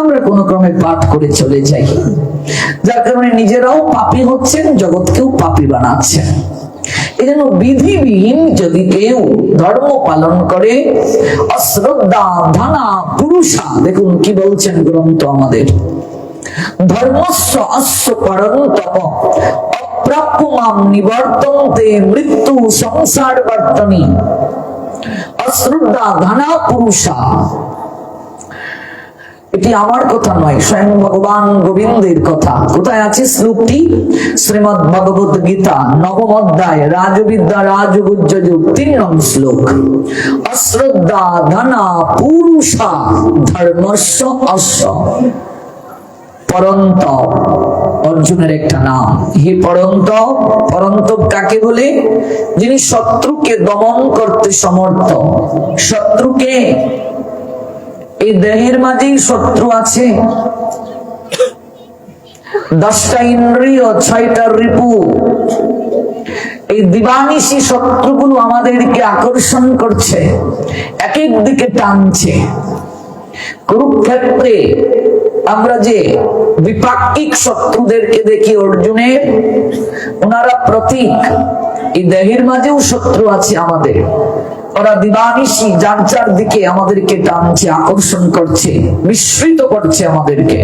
আমরা কোনো ক্রমে পাঠ করে চলে যাই। যার কারণে নিজেরাও পাপী হচ্ছেন, জগৎকেও পাপী বানাচ্ছেন। এই জন্য বিধিবিহীন যদি কেউ ধর্ম পালন করে, অশ্রদ্ধা, ধানা, পুরুষা, দেখুন কি বলছেন গ্রন্থ আমাদের। ধর্মস্ব অশ্ব পরন্তম, অপ্রাপ্য মাম নিবর্তন্তে মৃত্যু সংসার বর্তনী। অশ্রদ্ধা, ধানা, পুরুষা এটি আমার কথা নয়, স্বয়ং ভগবান গোবিন্দের কথা। কোথায় আছে শ্লোকটি? শ্রীমদ ভগবত গীতা, নবম অধ্যায়, রাজবিদ্যা রাজগুজ্জ যুগ, তিন নং শ্লোক। অশ্রদ্ধা ধনা পুরুষা ধর্মস্ব অশ্ব। পরন্ত অর্জুনের একটা নাম। হে পরন্ত পরন্ত কাকে বলে? যিনি শত্রুকে দমন করতে সমর্থ। শত্রুকে এই দেহের মাঝেই শত্রু আছে। দশটা ইন্দ্রিয়, ছয়টা রিপু। এই দিবানিশি শত্রুগুলো আমাদেরকে আকর্ষণ করছে এক এক দিকে টানছে। কুরুক্ষেত্রে আমরা যে বিপাক্ষিক শত্রুদেরকে দেখি অর্জুনের, ওনারা প্রতীক। এই দেহের মাঝেও শত্রু আছে আমাদের। ওরা দিবানিশি যার যার দিকে আমাদেরকে টানছে, আকর্ষণ করছে, মিশ্রিত করছে আমাদেরকে।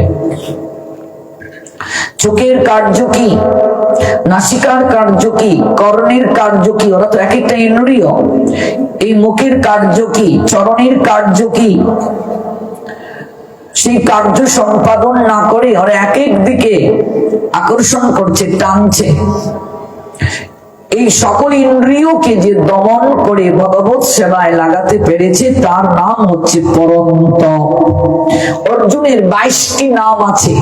চোখের কার্য কি? নাসিকার কার্য কি? কর্ণের কার্য কি? ওরা তো এক একটা ইন্দ্রিয়। এই মুখের কার্য কি? চরণের কার্য কি? সেই কার্য সম্পাদন না করে ওরা এক এক দিকে আকর্ষণ করছে, টানছে। এই সকল ইন্দ্রিয়কে যে দমন করে ভগবত সেবায় লাগাতে পেরেছে, তার নাম হচ্ছে পরন্ত। অর্জুনের বাইশটি নাম আছে।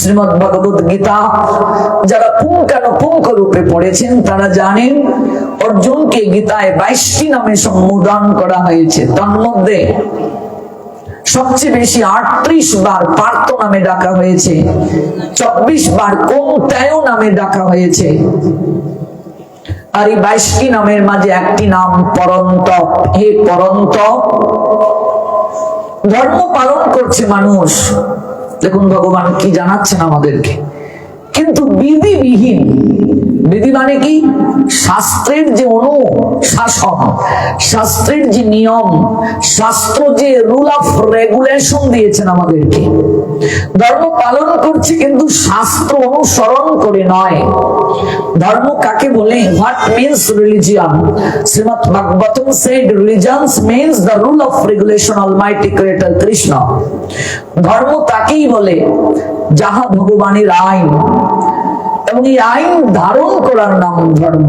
শ্রীমদ ভগবত গীতা, যারা পুঙ্খানুপুঙ্খ রূপে পড়েছেন, তারা জানেন অর্জুনকে গীতায় বাইশটি নামে সম্বোধন করা হয়েছে। তন্মধ্যে সবচেয়ে বেশি আটত্রিশ বার পার্থ নামে ডাকা হয়েছে, চব্বিশ বার কোমতায় নামে ডাকা হয়েছে। আর এই বাইশটি নামের মাঝে একটি নাম পরন্ত। হে পরন্ত। ধর্ম পালন করছে মানুষ। দেখুন, ভগবান কি জানাচ্ছেন আমাদেরকে। কিন্তু বিধিবিহীন বিধি মানে কি? শাস্ত্রের যে অনুশাসন, শাস্ত্রের যে নিয়ম, শাস্ত্র যে রুল অফ রেগুলেশন দিয়েছেন আমাদেরকে। ধর্ম পালন করছে কিন্তু শাস্ত্র অনুসরণ করে নয়। ধর্ম কাকে বলে? What means religion Srimad Bhagavatam said religions means the rule of regulation all almighty creator Krishna ধর্ম তাকেই বলে, যাহা ভগবানের আইন। এবং এই আইন ধারণ করার নাম ধর্ম।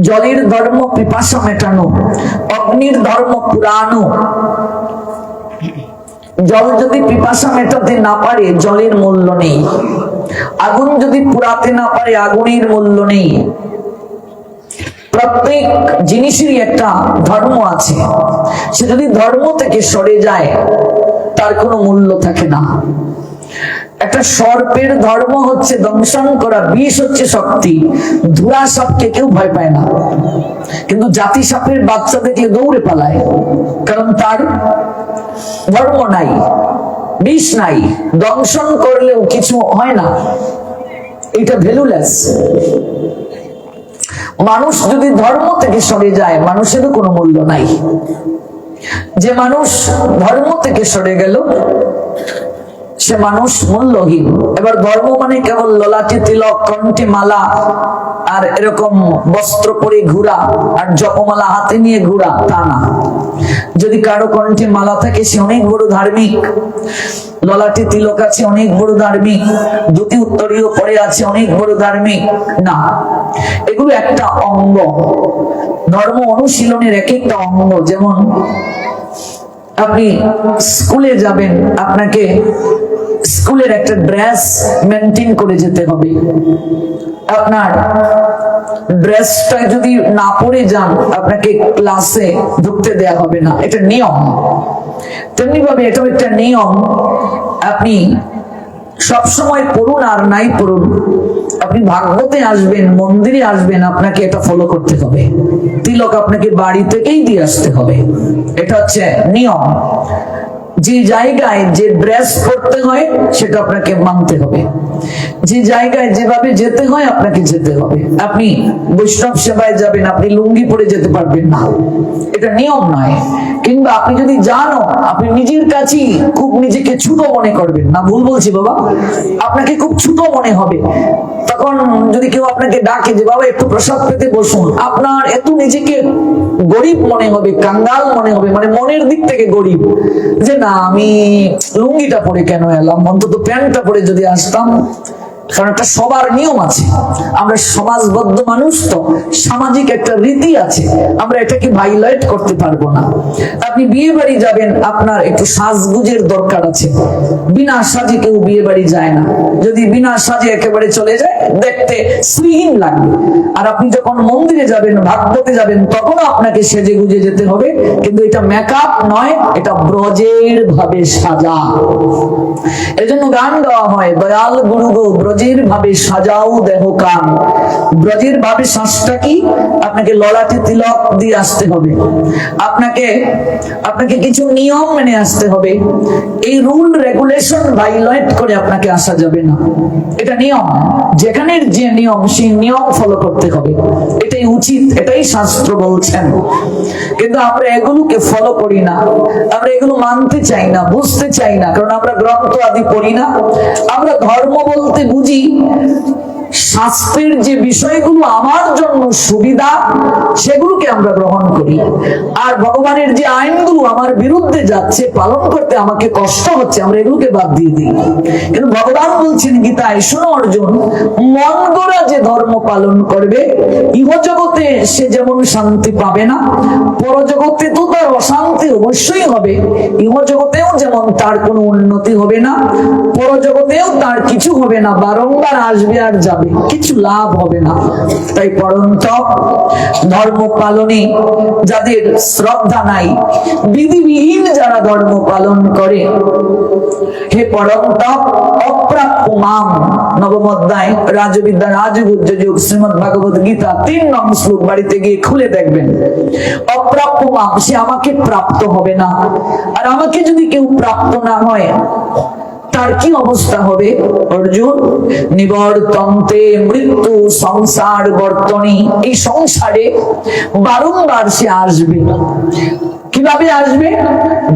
জলের ধর্ম, পিপাসা মেটানো, অগ্নির ধর্ম, পুরানো। জল যদি পিপাসা মেটাতে না পারে, জলের মূল্য নেই। আগুন যদি পুরাতে না পারে, আগুনের মূল্য নেই। প্রত্যেক জিনিসেরই একটা ধর্ম আছে। সে যদি ধর্ম থেকে সরে যায়, তার কোনো মূল্য থাকে না। একটা সর্পের ধর্ম হচ্ছে দংশন করা, বিষ হচ্ছে শক্তি। ধুরা সাপকে কেউ ভয় পায় না। কিন্তু জাতি সাপের বাচ্চা দেখলে দৌড়ে পালায়। কারণ তার ধর্ম নাই, বিষ নাই। দংশন করলেও কিছু হয় না। এটা ভ্যালুলেস। মানুষ যদি ধর্ম থেকে সরে যায়, মানুষেরও কোনো মূল্য নাই। যে মানুষ ধর্ম থেকে সরে গেল সে মানুষ মূল্যহীন। এবার ধর্ম মানে কেবল ললাটে তিলক কণ্ঠে মালা, আর এরকম বস্ত্র পরে ঘুরা, আর জপমালা হাতে নিয়ে ঘুরা, তা না। যদি কারও কণ্ঠে মালা থাকে, সে অনেক বড় ধার্মিক। ললাটে তিলক আছে, অনেক বড় ধার্মিক। দুটি উত্তরীয় পরে আছে, অনেক বড় ধার্মিক। না, এগুলো একটা অঙ্গ। ধর্ম অনুশীলনের এক একটা অঙ্গ, যেমন আপনি স্কুলে যাবেন, আপনাকে স্কুলের একটা ড্রেস মেনটেন করে যেতে হবে। আপনার ড্রেসটা যদি না পরে যান, আপনাকে ক্লাসে ঢুকতে দেয়া হবে না। এটা নিয়ম। তেমনি ভাবে এটাও একটা নিয়ম। আপনি সব সময় পড়ুন আর নাই পড়ুন। আপনি ভাগবতে আসবেন, মন্দিরে আসবেন, আপনাকে এটা ফলো করতে হবে। তিলক আপনাকে বাড়ি থেকেই দিয়ে আসতে হবে। এটা হচ্ছে নিয়ম। যে জায়গায় যে ড্রেস পরতে হয়, সেটা আপনাকে মানতে হবে। যে জায়গায় যেভাবে যেতে হয়, আপনাকে যেতে হবে। আপনি বৈষ্ণব সেবায় যাবেন, আপনি লুঙ্গি পরে যেতে পারবেন না। এটা নিয়ম নয়। কিংবা আপনি যদি জানো, আপনি নিজের কাছেই খুব নিজেকে ছোট মনে করবেন। না, ভুল বলছি বাবা। আপনাকে খুব ছোট মনে হবে। তখন যদি কেউ আপনাকে ডাকে যে, বাবা, একটু প্রসাদ পেতে বসুন। আপনার এত নিজেকে গরিব মনে হবে, কাঙ্গাল মনে হবে মানে মনের দিক থেকে গরিব। যে না আমি লুঙ্গিটা পরে কেন এলাম? অন্তত প্যান্টটা পরে যদি আসতাম, কারণ একটা সবার নিয়ম আছে। আমরা সমাজবদ্ধ মানুষ তো, সামাজিক একটা রীতি আছে। আমরা এটাকে ভাইলাইট করতে পারব না। আপনি বিয়ে বাড়ি যাবেন, আপনার একটু সাজগুজের দরকার আছে। বিনা সাজে কেউ বিয়ে বাড়ি যায় না। যদি বিনা সাজে একেবারে চলে যায় দেখতে শ্রীহীন লাগবে। আর আপনি যখন মন্দিরে যাবেন, ভাগবতে যাবেন তখনও আপনাকে সেজে গুজে যেতে হবে। কিন্তু এটা মেকআপ নয়, এটা ব্রজের ভাবে সাজা। এজন্য গান গাওয়া হয়, দয়াল গুরু গো, ব্রজের ভাবে সাজাও দেহ কান। ব্রজের ভাবে শ্বাসটা কি? আপনাকে লড়াতে তিলক দিয়ে আসতে হবে। আপনাকে আপনাকে কিছু নিয়ম মেনে আসতে হবে। এই রুল রেগুলেশন ভাইলেট করে আপনাকে আসা যাবে না। এটা নিয়ম। যেখানের যে নিয়ম, সেই নিয়ম ফলো করতে হবে। এটাই উচিত, এটাই শাস্ত্র বলছেন। কিন্তু আমরা এগুলোকে ফলো করি না। আমরা এগুলো মানতে চাই না, বুঝতে চাই না। কারণ আমরা গ্রন্থ আদি পড়ি না। আমরা ধর্ম বলতে বুঝি শাস্ত্রের যে বিষয়গুলো আমার জন্য সুবিধা, সেগুলোকে আমরা গ্রহণ করি। আর ভগবানের যে আইনগুলো আমার বিরুদ্ধে যাচ্ছে, পালন করতে আমাকে কষ্ট হচ্ছে, আমরা এগুলোকে বাদ দিয়ে দিই। কিন্তু ভগবান বলছেন, গীতায়, শোনো অর্জুন, মন গড়া যে ধর্ম পালন করবে, ইহজগতে সে যেমন শান্তি পাবে না, পরজগতে তো তার অশান্তি অবশ্যই হবে ইহজগতেও যেমন তার কোনো উন্নতি হবে না। পরজগতেও তার কিছু হবে না, বারংবার আসবে আর যাবে, কিছু লাভ হবে না। তাই পরন্ত ধর্ম পালনে যাদের শ্রদ্ধা নাই, বিধিবিহীন যারা ধর্ম পালন করে, হে পরন্ত অপ্রাপ্য মাম নবম রাজবিদ্যা রাজগুজ্জ যুগ, শ্রীমদ ভাগবত গীতা, তিন নং শ্লোক বাড়িতে গিয়ে খুলে দেখবেন। অপ্রাপ্য মাম সে আমাকে প্রাপ্ত হবে না। আর আমাকে যদি কেউ প্রাপ্ত না হয়, তার কি অবস্থা হবে? অর্জুন, নিবর্তন্তে মৃত্যু, সংসার, বর্তনী, এই সংসারে বারংবার সে আসবে। কীভাবে আসবে?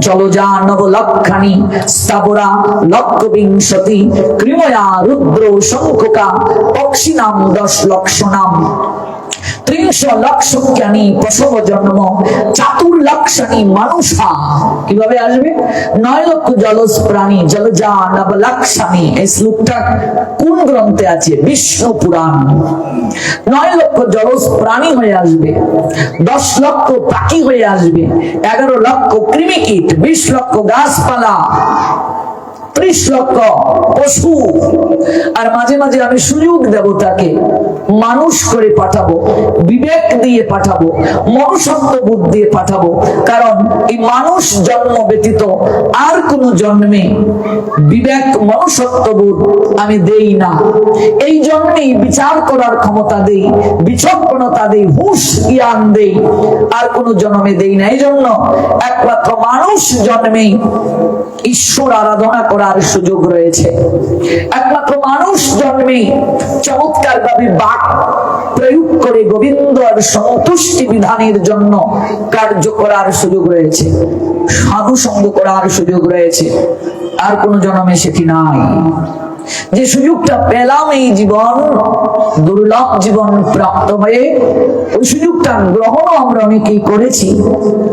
জলজা নব লক্ষানি স্থাবরা লক্ষ বিংশতি কৃময়া রুদ্র শঙ্কুকা পক্ষী নাম দশ লক্ষ নাম। এই শ্লোকটা কোন গ্রন্থে আছে? বিষ্ণু পুরাণ। নয় লক্ষ জলজ প্রাণী হয়ে আসবে দশ লক্ষ পাখি হয়ে আসবে, এগারো লক্ষ কৃমিকীট, বিশ লক্ষ গাছপালা। ত্রিশ লক্ষ পশু। আর মাঝে মাঝে আমি সুযোগ দেব তাকে, মানুষ করে পাঠাবো, বিবেক দিয়ে পাঠাবো, মনুষ্যত্ব বুদ্ধ দিয়ে পাঠাবো। কারণ এই মানুষ জন্ম ব্যতীত আর কোন জন্মে বিবেক, মনুষ্যত্ব বোধ আমি দেই না। এই জন্মেই বিচার করার ক্ষমতা দেই, বিচক্ষণতা দেই, হুশ জ্ঞান দেই, আর কোন জন্মে দেই না। এই জন্য একমাত্র মানুষ জন্মেই ঈশ্বর আরাধনা করার সুযোগ রয়েছে। একমাত্র মানুষ জন্মে চমৎকার ভাবে বাক প্রয়োগ করে গোবিন্দ সন্তুষ্টি বিধানের জন্য কার্য করার সুযোগ রয়েছে। সাধু সঙ্গ করার সুযোগ রয়েছে। আর কোন জন্মে সেটি নাই। যে সুযোগটা পেলাম এই জীবন, দুর্লভ জীবন প্রাপ্ত হয়ে, ওই সুযোগটা গ্রহণও আমরা অনেকেই করেছি।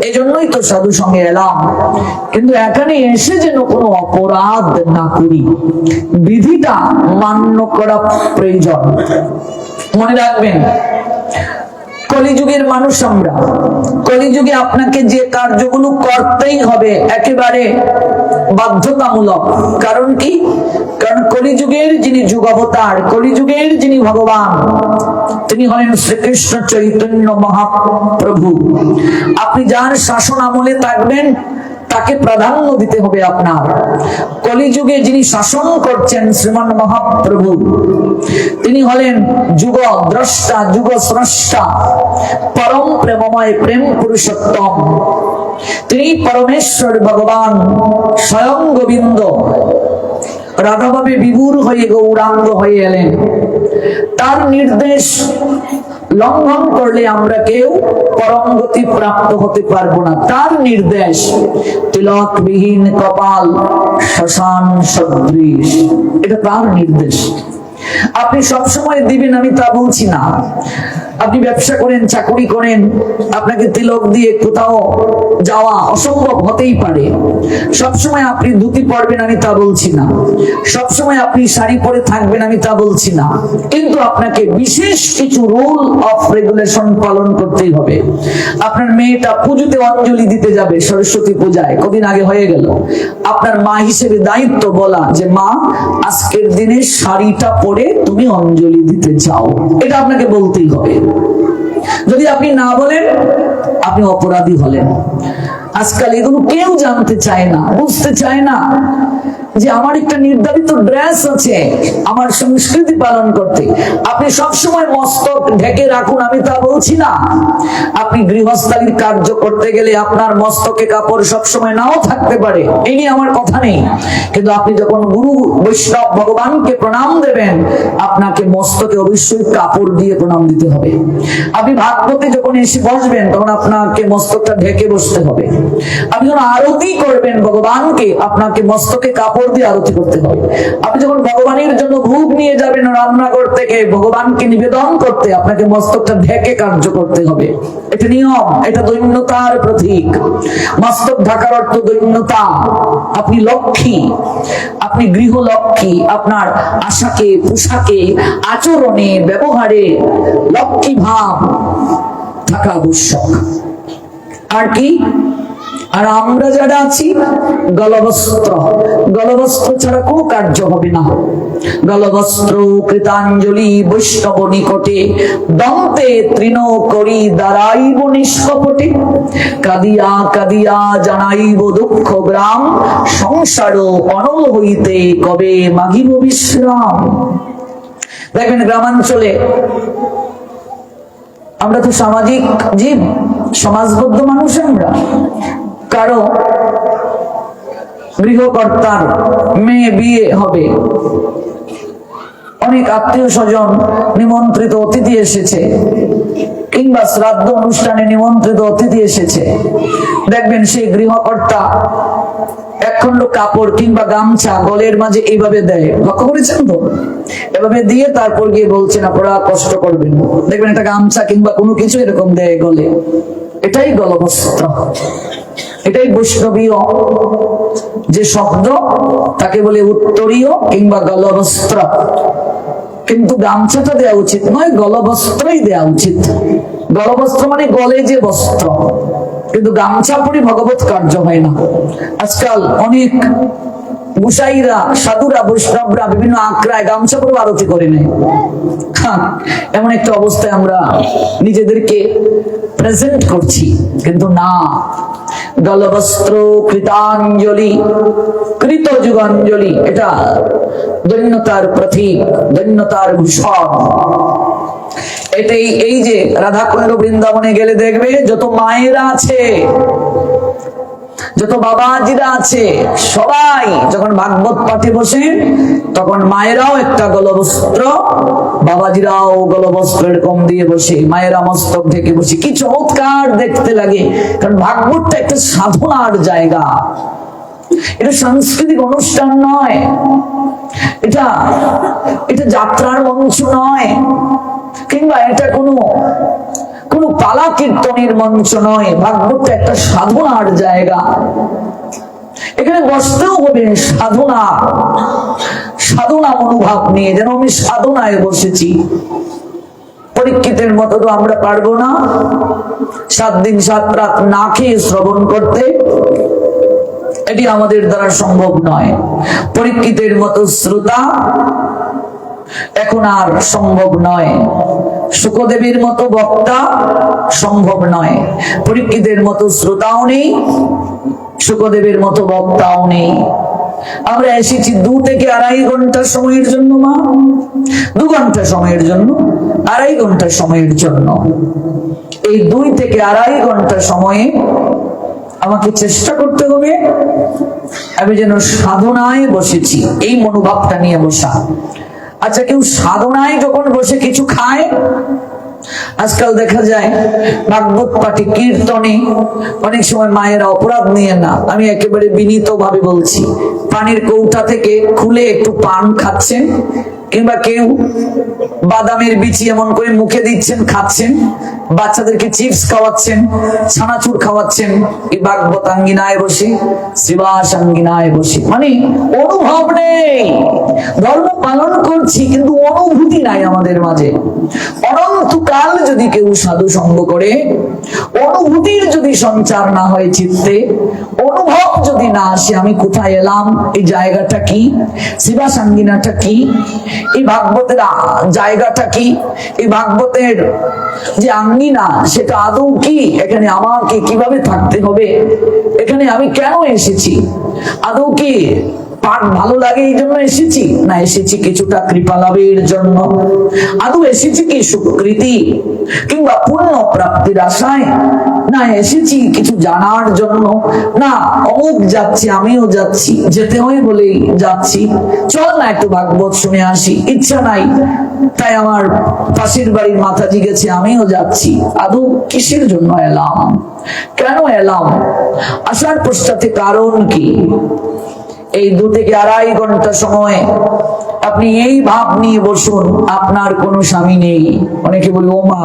এজন্যই তো সাধু সঙ্গে এলাম। কিন্তু এখানে এসে যেন কোনো অপরাধ না করি। বিধিটা মান্য করা প্রয়োজন। মনে রাখবেন, কলিযুগের মানুষ আমরা। কলিযুগে আপনাকে যে কার্যগুলো করতেই হবে, একেবারে বাধ্যতামূলক। কারণ কি? কলিযুগের যিনি যুগাবতার, কলিযুগের যিনি ভগবান, তিনি হলেন শ্রীকৃষ্ণ চৈতন্য মহাপ্রভু। আপনি যার শাসন আমলে থাকবেন, তাকে প্রাধান্য দিতে হবে আপনার। কলিযুগে যিনি শাসন করছেন শ্রীমান মহাপ্রভু, তিনি হলেন যুগ দ্রষ্টা যুগ স্রষ্টা পরম প্রেমময় প্রেম পুরুষোত্তম। তিনি পরমেশ্বর ভগবান, স্বয়ং গোবিন্দ রাধাভাবে বিভুর হয়ে গৌরাঙ্গ হয়ে এলেন। তার নির্দেশ লঙ্ঘন করলে আমরা কেউ পরম গতি প্রাপ্ত হতে পারব না। তার নির্দেশ, তিলকবিহীন কপাল, শ্মশান সদৃশ। এটা তার নির্দেশ। আপনি সবসময় দিবেন, আমি তা বলছি না। আপনি ব্যবসা করেন, চাকরি করেন, আপনাকে তিলক দিয়ে কোথাও যাওয়া অসম্ভব হতেই পারে। সবসময় আপনি ধুতি পরবেন আমি তা বলছি না। সবসময় আপনি শাড়ি পরে থাকবেন আমি তা বলছি না। কিন্তু আপনাকে বিশেষ কিছু রুল অফ রেগুলেশন পালন করতেই হবে। আপনার মেয়েটা পুজোতে অঞ্জলি দিতে যাবে সরস্বতী পূজায়, কদিন আগে হয়ে গেল। আপনার মা হিসেবে দায়িত্ব বলা যে, মা, আজকের দিনে শাড়িটা পরে তুমি অঞ্জলি দিতে চাও। এটা আপনাকে বলতেই হবে। যদি আপনি না বলেন, আপনি অপরাধী হলেন। আজকাল এগুলো কেউ জানতে চায় না, বুঝতে চায় না। যে আমার একটা নির্ধারিত ড্রেস আছে আমার সংস্কৃতি পালন করতে। আপনি সবসময় মস্তক ঢেকে রাখুন, আমি তা বলছি না। আপনি গৃহস্থালির কার্য করতে গেলে আপনার মস্তকে কাপড় সবসময় নাও থাকতে পারে এই নিয়ে আমার কথা নেই। কিন্তু আপনি যখন গুরু বৈষ্ণব ভগবানকে প্রণাম দেবেন, আপনাকে মস্তকে অবশ্যই কাপড় দিয়ে প্রণাম দিতে হবে। আপনি ভাগবতে যখন এসে বসবেন, তখন আপনাকে মস্তকটা ঢেকে বসতে হবে। আপনি যখন আরতি করবেন ভগবানকে, আপনাকে মস্তকে কাপড় দিয়ে আরতি করতে হবে। আপনি যখন ভগবানের জন্য ভোগ নিয়ে যাবেন রান্নাঘর থেকে, ভগবানকে নিবেদন করতে আপনাকে মস্তকটা ঢেকে কার্য করতে হবে। এটা নিয়ম, এটা দৈন্যতার প্রতীক। মস্তক ঢাকার অর্থ দৈন্যতা। আপনি লক্ষ্মী, আপনি গৃহলক্ষ্মী, আপনার আশাকে, পোশাকে, আচরণে, ব্যবহারে লক্ষ্মী ভাব থাকা আবশ্যক। আর কি? আর আমরা যারা আছি, গলবস্ত্র। গলবস্ত্র ছাড়া কোনো কার্য হবে না। গলবস্ত্র, কৃতাঞ্জলি, বৈষ্ণব নিকটে, দন্তে তৃণ করি, দাঁড়াইব নিষ্কপটে। কাদিয়া কাদিয়া জানাইব দুঃখ গ্রাম, সংসার অনল হইতে কবে মাগিব বিশ্রাম? দেখবেন গ্রামাঞ্চলে আমরা তো সামাজিক জীব, সমাজবদ্ধ মানুষ আমরা। কারও গৃহকর্তার মেয়ে বিয়ে হবে। অনেক আত্মীয় স্বজন নিমন্ত্রিত অতিথি এসেছে কিংবা শ্রাদ্ধ অনুষ্ঠানে নিমন্ত্রিত অতিথি এসেছে। দেখবেন সেই গৃহকর্তা একখণ্ড কাপড় কিংবা গামছা গলের মাঝে এইভাবে দেয়। লক্ষ্য করেছেন তো? এভাবে দিয়ে তারপর গিয়ে বলছেন, আপনারা কষ্ট করবেন দেখবেন একটা গামছা কিংবা কোনো কিছু এরকম দেয় গলে। এটাই গলবস্ত্র। এটাই বৈষ্ণবীয় যে শব্দ তাকে বলে উত্তরীয় কিংবা গলবস্ত্র। কিন্তু গামছাটা দেওয়া উচিত নয় গলবস্ত্রই দেওয়া উচিত। গলবস্ত্র মানে গলে যে বস্ত্র। কিন্তু গামছা পরে ভগবত কার্য হয় না। আজকাল অনেক গুসাইরা সাধুরা বৈষ্ণবরা বিভিন্ন আঁকড়ায় গামছা পরে আরতি করে নেয়। হ্যাঁ, এমন একটা অবস্থায় আমরা নিজেদেরকে প্রেজেন্ট করছি, কিন্তু না। গলবস্ত্র কৃতাঞ্জলি, কৃত যুগাঞ্জলি, এটা দৈন্যতার প্রতীক, দৈন্যতার ভূষণ। এটাই এই যে রাধাকুণ্ড বৃন্দাবনে গেলে দেখবে, যত মায়েরা আছে যত বাবাজিরা আছে, সবাই যখন ভাগবত পাঠে বসে, তখন মায়েরাও একটা গলবস্ত্র, বাবাজিরাও গলবস্ত্র এরকম দিয়ে বসে, মায়েরা মস্তক ঢেকে বসে। কি চমৎকার দেখতে লাগে, কারণ ভাগবতটা একটা সাধনার জায়গা। এটা সাংস্কৃতিক অনুষ্ঠান নয়, এটা এটা যাত্রার মঞ্চ নয়, কিংবা এটা কোনো কোনো পালা কীর্তনের মঞ্চ নয়। ভাগবতটা একটা সাধনার জায়গা। এখানে বসতেও হবে সাধনা। সাধনা মনোভাব নিয়ে, যেন আমি সাধনায় বসেছি। পরীক্ষিতের মতো তো আমরা পারব না। সাত দিন সাত রাত না খেয়ে শ্রবণ করতে, এটি আমাদের দ্বারা সম্ভব নয়। পরীক্ষিতের মতো শ্রোতা এখন আর সম্ভব নয়। সুখদেবীর মতো বক্তা সম্ভব নয়। পরীক্ষিতের মতো শ্রোতাও নেই, সুখদেবের মতো বক্তাও নেই। আমরা এসেছি দু থেকে আড়াই ঘণ্টা সময়ের জন্য, মা। দু ঘণ্টা সময়ের জন্য, আড়াই ঘণ্টা সময়ের জন্য। এই দুই থেকে আড়াই ঘণ্টা সময়ে আমাকে চেষ্টা করতে হবে, আমি যেন সাধনায় বসেছি। এই মনোভাবটা নিয়ে বসা। আচ্ছা কেউ সাধনায় যখন বসে কিছু খায়? আজকাল দেখা যায় ভাগবত পাঠে কীর্তনে অনেক সময় মায়েরা অপরাধ নিয়ে না। আমি একেবারে বিনীত ভাবে বলছি, পানির কৌটা থেকে খুলে একটু পান খাচ্ছেন কিংবা কেউ বাদামের বিচি এমন করে মুখে দিচ্ছেন, খাচ্ছেন, বাচ্চাদেরকে চিপস খাওয়াচ্ছেন, ছানাচুর খাওয়াচ্ছেন, এই ভাগবত আঙ্গিনায় বসে, শ্রীবাস আঙ্গিনায় বসে। মানে অনুভব নেই। ধর্ম পালন করছি, কিন্তু অনুভূতি নাই আমাদের মাঝে। অনন্তকাল যদি কেউ সাধু সঙ্গ করে, অনুভূতির যদি সঞ্চার না হয় চিত্তে, অনুভব যদি না আসে, আমি কোথায় এলাম? এই জায়গাটা কি? শিবা সাঙ্গিনাটা কি? এই ভাগবতের জায়গাটা কি? এই ভাগবতের যে আঙ্গিনা, সেটা আদৌ কি? এখানে আমাকে কীভাবে থাকতে হবে? এখানে আমি কেন এসেছি? আদৌ কি পাঠ ভালো লাগে এই জন্য এসেছি। না, এসেছি কিছুটা কৃপা লাভের জন্য। আদৌ এসেছি কি সুকৃতি কিংবা পুণ্য প্রাপ্তির আশায়? না, এসেছি কিছু জানার জন্য। না অমুক যাচ্ছি, আমিও যাচ্ছি, যেতে হয় বলেই যাচ্ছি। চল না একটু ভাগবত শুনে আসি, ইচ্ছা নাই। তাই আমার পাশের বাড়ির মাতাজি গেছে, আমিও যাচ্ছি। আদৌ কিসের জন্য এলাম? কেন এলাম? আসার পশ্চাতে কারণ কি? এই দু থেকে আড়াই ঘণ্টা সময় আপনি এই ভাব নিয়ে বসুন, আপনার কোনো স্বামী নেই। অনেকে বলে, ও মা,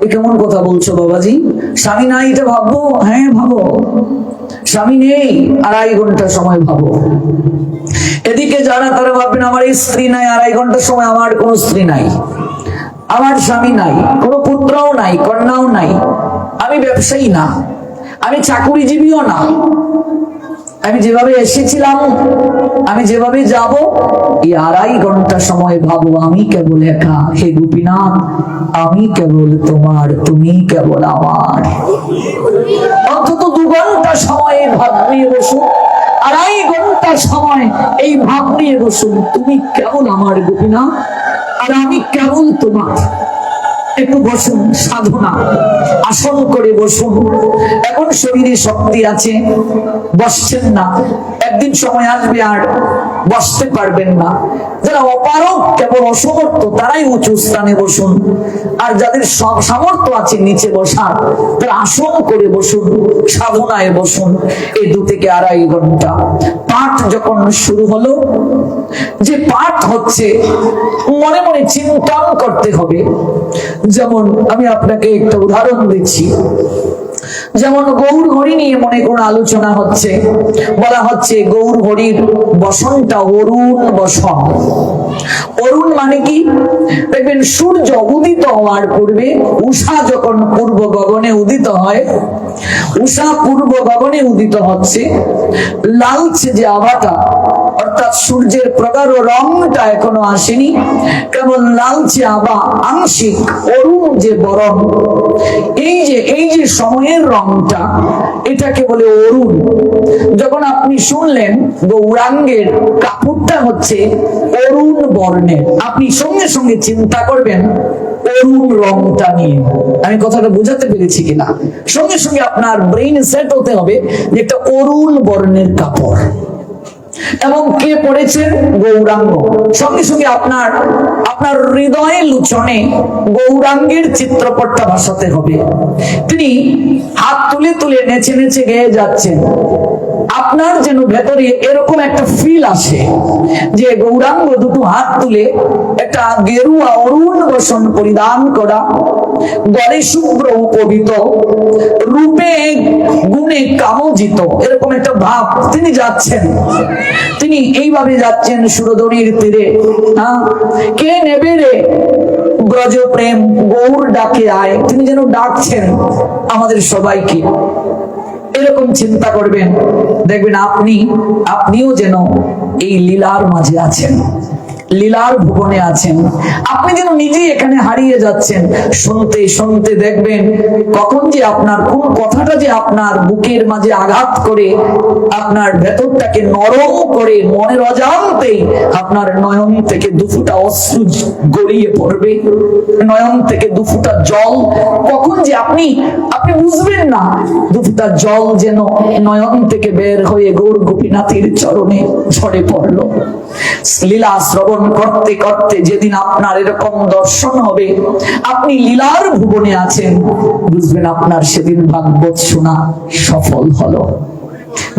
এ কেমন কথা বলছো বাবাজি? স্বামী নাই এটা ভাববো? হ্যাঁ ভাবো। স্বামী নেই, আড়াই ঘণ্টা সময় ভাবো। এদিকে যারা তারা ভাববেন, আমার স্ত্রী নাই, আড়াই ঘণ্টা সময় আমার কোনো স্ত্রী নাই। আমার স্বামী নাই, কোনো পুত্রও নাই, কন্যাও নাই। আমি ব্যবসায়ী না। আমি চাকুরিজীবীও না। আমি যেভাবে এসেছিলাম, আমি যেভাবে যাব, এই আড়াই ঘণ্টা সময় ভাবো, আমি কেবল একা। হে গোপীনাথ, আমি কেবল তোমার, তুমি কেবল আমার। অন্তত দু ঘণ্টা সময় ভাব নিয়ে বসুন। আড়াই ঘণ্টা সময় এই ভাব নিয়ে বসুন, তুমি কেবল আমার গোপীনাথ, আর আমি কেবল তোমার। একটু বসুন, সাধনা। আসন করে বসুন। এখন শরীরে শক্তি আছে, বসছেন না। একদিন সময় আসবে আর বসতে পারবেন না। যারা অপারক কেবল অসমর্থ, তারাই উঁচু স্থানে বসুন। আর যাদের সব সামর্থ্য আছে, নিচে বসার, তারা আসন করে বসুন, সাধনায় বসুন। এই দু থেকে আড়াই ঘণ্টা। পাঠ যখন শুরু হলো, যে পাঠ হচ্ছে, মনে মনে চিন্তন করতে হবে। যেমন আমি আপনাকে একটা উদাহরণ দিচ্ছি। যেমন গৌর হরি নিয়ে মনে করুন আলোচনা হচ্ছে, বলা হচ্ছে গৌর হরির বসনটা অরুণ বসন। অরুণ মানে কি? দেখবেন সূর্য উদিত হওয়ার পূর্বে উষা যখন পূর্ব গগনে উদিত হয় উষা পূর্ব গগনে উদিত হচ্ছে, লালচে যে আভাটা অর্থাৎ সূর্যের প্রগাঢ় রংটা এখনও আসেনি। কেবল লালচে আভা, আংশিক অরুণ যে বরণ, এই যে এই যে সময়ের রংটা, এটাকে বলে অরুণ। যখন আপনি শুনলেন গৌরাঙ্গের কাপড়টা হচ্ছে অরুণ বর্ণের, আপনি সঙ্গে সঙ্গে চিন্তা করবেন, অরুণ রংটা নিয়ে। আমি কথাটা বোঝাতে পেরেছি কিনা? সঙ্গে সঙ্গে আপনার ব্রেইন সেট হতে হবে যে একটা অরুণ বর্ণের কাপড়। এবং কে পড়েছেন গৌরাঙ্গ। সঙ্গে সঙ্গে আপনার আপনার হৃদয়ে লুচনে গৌরাঙ্গের চিত্রপটটা ভাসাতে হবে। তিনি হাত তুলে তুলে নেচে নেচে গেয়ে যাচ্ছেন। আপনার যেন ভেতরে এরকম একটা ফিল আসে যে গৌরাঙ্গ দুটো হাত তুলে একটা গেরুয়া অরুণ বসন পরিধান করা গলে শুভ্র উপবিত রূপে গুণে কামজিত এরকম একটা ভাব তিনি যাচ্ছেন। তিনি এইভাবে যাচ্ছেন সুরদরির তীরে। কে নেবে রে? ব্রজ প্রেম, গৌর ডাকে আয়। তিনি যেন ডাকছেন আমাদের সবাইকে। এরকম চিন্তা করবেন। দেখবেন আপনি, আপনিও যেন এই লীলার মাঝে আছেন। লীলার ভুবনে আছেন। আপনি যেন নিজেই এখানে হারিয়ে যাচ্ছেন। শুনতে শুনতে দেখবেন কখন যে আপনার কোন কথাটা যে আপনার বুকের মাঝে আঘাত করে, আপনার ভেতরটাকে নরম করে মনের অজান্তেই আপনার নয়ন থেকে দুফুটা অশ্রু গড়িয়ে পড়বে। নয়ন থেকে দুফুটা জল। কখন যে আপনি আপনি বুঝবেন না দুফুটা জল যেন নয়ন থেকে বের হয়ে গৌর গোপীনাথের চরণে ঝরে পড়ল। লীলা শ্রবণ করতে করতে যেদিন আপনার এরকম দর্শন হবে, আপনি লীলার ভুবনে আছেন, বুঝবেন আপনার সেদিন ভাগবত শোনা সফল হলো।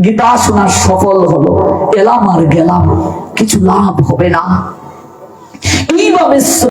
গীতা শোনা সফল হলো, এলাম আর গেলাম, কিছু লাভ হবে না। এইভাবে